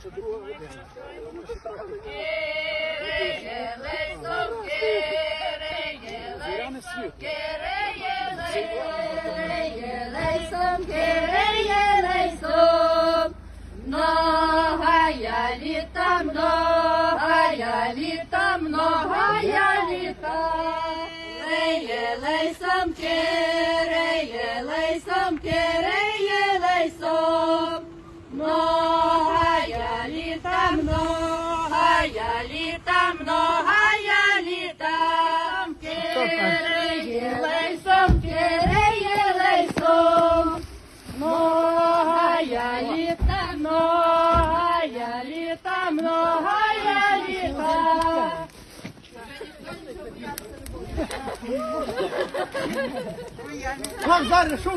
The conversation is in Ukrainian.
ще друга година. Зоряне світло. Многая літа, многая літа, многая літа. Леє лейсом, кереє лейсом, кереє многая літа, многая літа. Кереє лейсом, кереє лейсом. Многая літа, многая літа, многая літа. Вам зараз в